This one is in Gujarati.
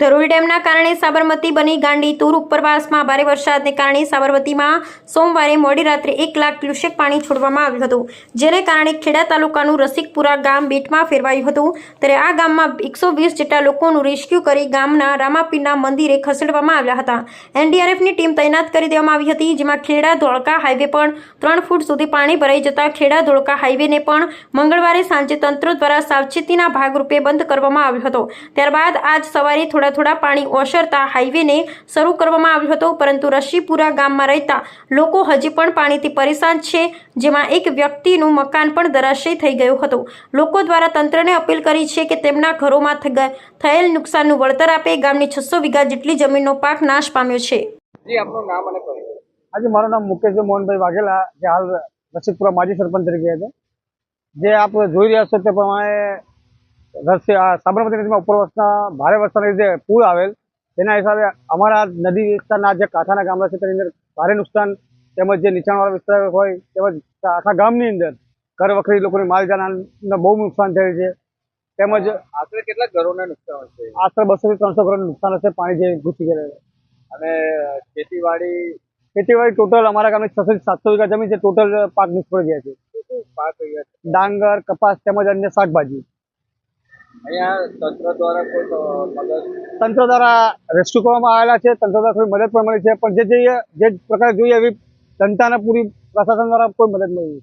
મોરબી ડેમના કારણે સાબરમતી બની ગાંડી તૂર ઉપરવાસમાં ભારે વરસાદને કારણે સાબરમતીમાં સોમવારે મોડી રાત્રે એક લાખ ક્યુસેક પાણી છોડવામાં આવ્યું હતું, જેને કારણે ખેડા તાલુકાનું રસિકપુરા ગામ બેટમાં ફેરવાયું હતું. ત્યારે આ ગામમાં એકસો વીસ જેટલા લોકોનું રેસ્ક્યુ કરી ગામના રામાપીરના મંદિરે ખસેડવામાં આવ્યા હતા. એનડીઆરએફની ટીમ તૈનાત કરી દેવામાં આવી હતી, જેમાં ખેડા ધોળકા હાઈવે પણ ત્રણ ફૂટ સુધી પાણી ભરાઈ જતા ખેડા ધોળકા હાઈવેને પણ મંગળવારે સાંજે તંત્ર દ્વારા સાવચેતીના ભાગરૂપે બંધ કરવામાં આવ્યો હતો. ત્યારબાદ આજ સવારે થોડા થોડા પાણી ઓસરતા હાઈવેને શરૂ કરવામાં આવ્યો હતો પરંતુ રશીપુરા ગામમાં રહેતા લોકો હજી પણ પાણીથી પરેશાન છે જેમાં એક વ્યક્તિનું મકાન પણ ધરાશય થઈ ગયું હતું. લોકો દ્વારા તંત્રને અપીલ કરી છે કે તેમના ઘરોમાં થયેલ નુકસાનનું વળતર આપે. ગામની છસો વીઘા જેટલી જમીનનો પાક નાશ પામ્યો છે. જી આપનું નામ અને પરિચય. આજે મારું નામ મુકેશભાઈ મોહનભાઈ વાઘેલા જે હાલ રસિકપુરા માજી સરપંચ તરીકે છે. જે આપ જોઈ રહ્યા છો તે પ્રમાણે રસી આ સાબરમતી નદીમાં ઉપરવાસના ભારે વરસાદના લીધે પૂર આવેલ. તેના હિસાબે અમારા નદી વિસ્તારના જે કાંઠાના ગામડા છે તેની અંદર ભારે નુકસાન તેમજ જે નીચાણવાળા વિસ્તાર હોય તેમજ આખા ગામની અંદર ઘર વખરી લોકોની માલજાનને બહુ નુકસાન થયેલ છે. તેમજ આશરે કેટલા ઘરોને નુકસાન હશે? આશરે બસો થી ત્રણસો ઘરનું નુકસાન હશે પાણી જે ઘૂસી છે. અને ખેતીવાડી? ખેતીવાડી ટોટલ અમારા ગામની છસો સાતસો વીઘા જમીન છે ટોટલ પાક નિષ્ફળ ગયા છે. પાક? ડાંગર કપાસ તેમજ અન્ય શાકભાજી. તંત્ર દ્વારા રેસ્ક્યુ કરવામાં આવેલા છે. તંત્ર દ્વારા થોડી મદદ પણ મળી છે. પણ જે જોઈએ, જે પ્રકારે જોઈએ એવી જનતાને પૂરી પ્રશાસન દ્વારા કોઈ મદદ મળી.